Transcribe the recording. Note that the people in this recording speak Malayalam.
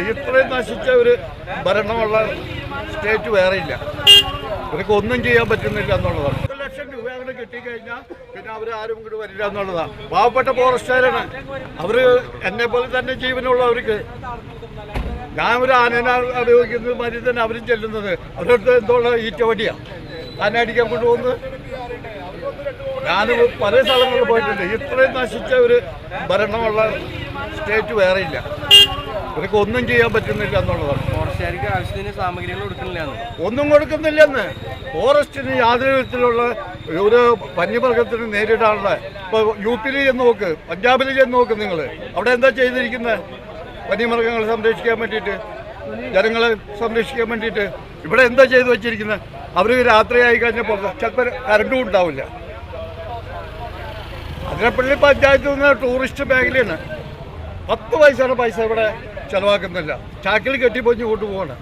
ഇത്രയും നശിച്ച ഒരു ഭരണമുള്ള സ്റ്റേറ്റ് വേറെ ഇല്ല. ഇവർക്ക് ഒന്നും ചെയ്യാൻ പറ്റുന്നില്ല എന്നുള്ളതാണ്. ഒരു ലക്ഷം രൂപ അങ്ങനെ കിട്ടിക്കഴിഞ്ഞാൽ പിന്നെ അവർ ആരും ഇങ്ങോട്ട് വരില്ല എന്നുള്ളതാണ്. പാവപ്പെട്ട ഫോറസ്റ്റുകാരാണ്. അവർ എന്നെ പോലെ തന്നെ ജീവനുള്ളവർക്ക് ഞാൻ ഒരു ആനേന ഉപയോഗിക്കുന്നത് മാതിരി തന്നെ അവരും ചെല്ലുന്നത്. അവരുടെ എന്തോളം ഈറ്റവടിയാണ് ആന അടിക്കാൻ കൊണ്ടുപോകുന്നത് ഞാൻ പല സ്ഥലങ്ങളിൽ പോയിട്ടുണ്ട്. ഇത്രയും നശിച്ച ഒരു ഭരണമുള്ള സ്റ്റേറ്റ് വേറെ ഇല്ല. ഇവർക്ക് ഒന്നും ചെയ്യാൻ പറ്റുന്നില്ല എന്നുള്ളതാണ്. ഫോറസ്റ്റുകാർക്ക് ആവശ്യത്തിന് സാമഗ്രികൾ കൊടുക്കുന്നില്ല ഒന്നും കൊടുക്കുന്നില്ലെന്ന്. ഫോറസ്റ്റിന് യാതൊരു വിധത്തിലുള്ള ഒരു വന്യമൃഗത്തിന് നേരിടാനുള്ള ഇപ്പോൾ യു പിയിൽ ചെന്ന് നോക്ക് പഞ്ചാബിൽ ചെന്ന് നോക്ക് നിങ്ങൾ അവിടെ എന്താ ചെയ്തിരിക്കുന്നത് വന്യമൃഗങ്ങളെ സംരക്ഷിക്കാൻ വേണ്ടിയിട്ട് ജനങ്ങളെ സംരക്ഷിക്കാൻ വേണ്ടിയിട്ട്. ഇവിടെ എന്താ ചെയ്തു വെച്ചിരിക്കുന്നത് അവർ രാത്രിയായി ആയി കഴിഞ്ഞപ്പോൾ ചിലപ്പോൾ കറണ്ടും ഉണ്ടാവില്ല. അതിനെപ്പള്ളി പഞ്ചായത്ത് നിന്ന് ടൂറിസ്റ്റ് മേഖലയാണ്. പത്ത് പൈസയുടെ പൈസ ഇവിടെ ചെലവാക്കുന്നില്ല. ചാക്കിൽ കെട്ടിപ്പൊഞ്ഞ് കൊണ്ടുപോകണം